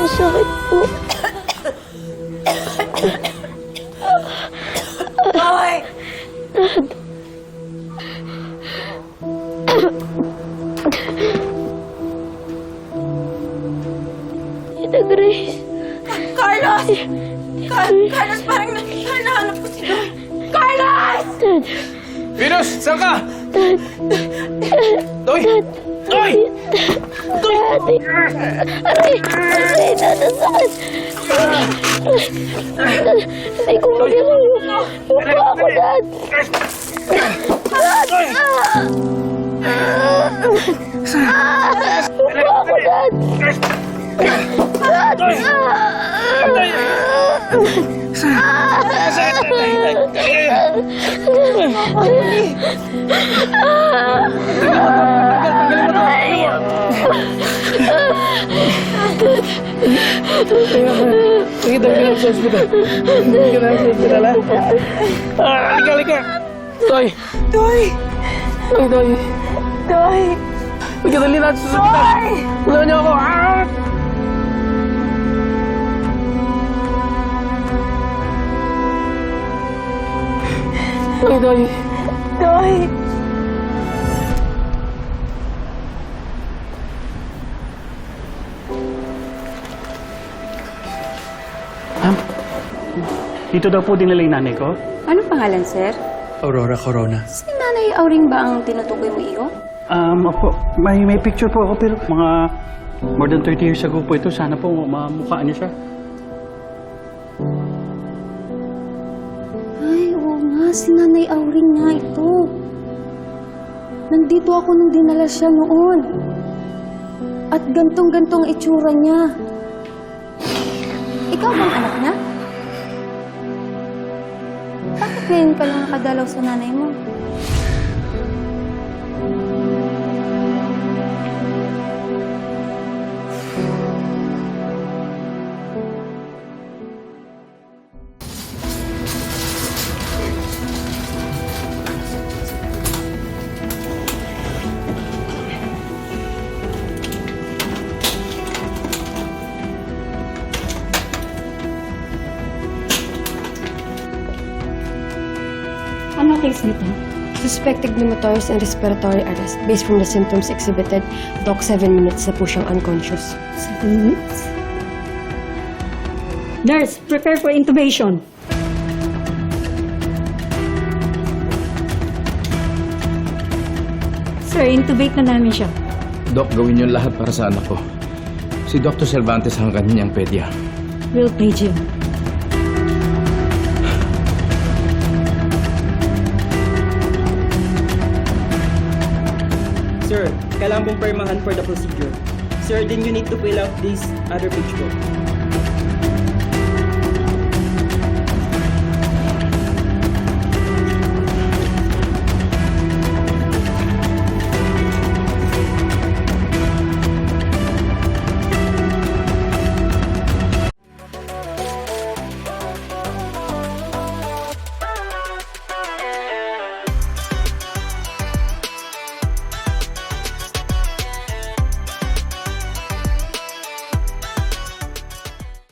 Masakit po. Toy! Tita Grace. Carlos! Car- Carlos, parang na nahanap ko si Toy. Carlos! Dad. Venus, saan ka? Toy! Toy! Daddy. Aray! Aray! Nadasakit. Hindi ko magalaw. Upo ako, Dad. Upo ako, Dad. Sige, dali ka na sa hospital. Dali ka na sa hospital, ha? Ah, halika, halika. Toy! Toy! Toy, Toy. Toy! Halika, dali natin sa hospital. Tulungan niyo ako. Ah! Toy, Toy. Toy! Ma'am, dito daw po dinala yung nanay ko. Anong pangalan, sir? Aurora Corona. Si Nanay Auring ba ang tinutukoy mo iyo? Um, opo, may, may picture po ako pero mga more than 30 years ago po ito. Sana po mamukhaan niya siya. Ay, oo nga. Si Nanay Auring nga ito. Nandito ako nung dinala siya noon. At gantong-gantong itsura niya. Ikaw bang anak niya? Bakit ngayon ka lang nakadalaw sa nanay mo? Ano case nito? Suspected pneumothorax and respiratory arrest based from the symptoms exhibited. Doc, 7 minutes na po siyang unconscious. Seven minutes. Nurse, prepare for intubation. Sir, intubate na namin siya. Dok, gawin niyo lahat para sa anak ko. Si Dr. Cervantes ang kanyang pedya. We'll page you. Sir, kailangan pong permahan for the procedure. Sir, then you need to fill out this other page po.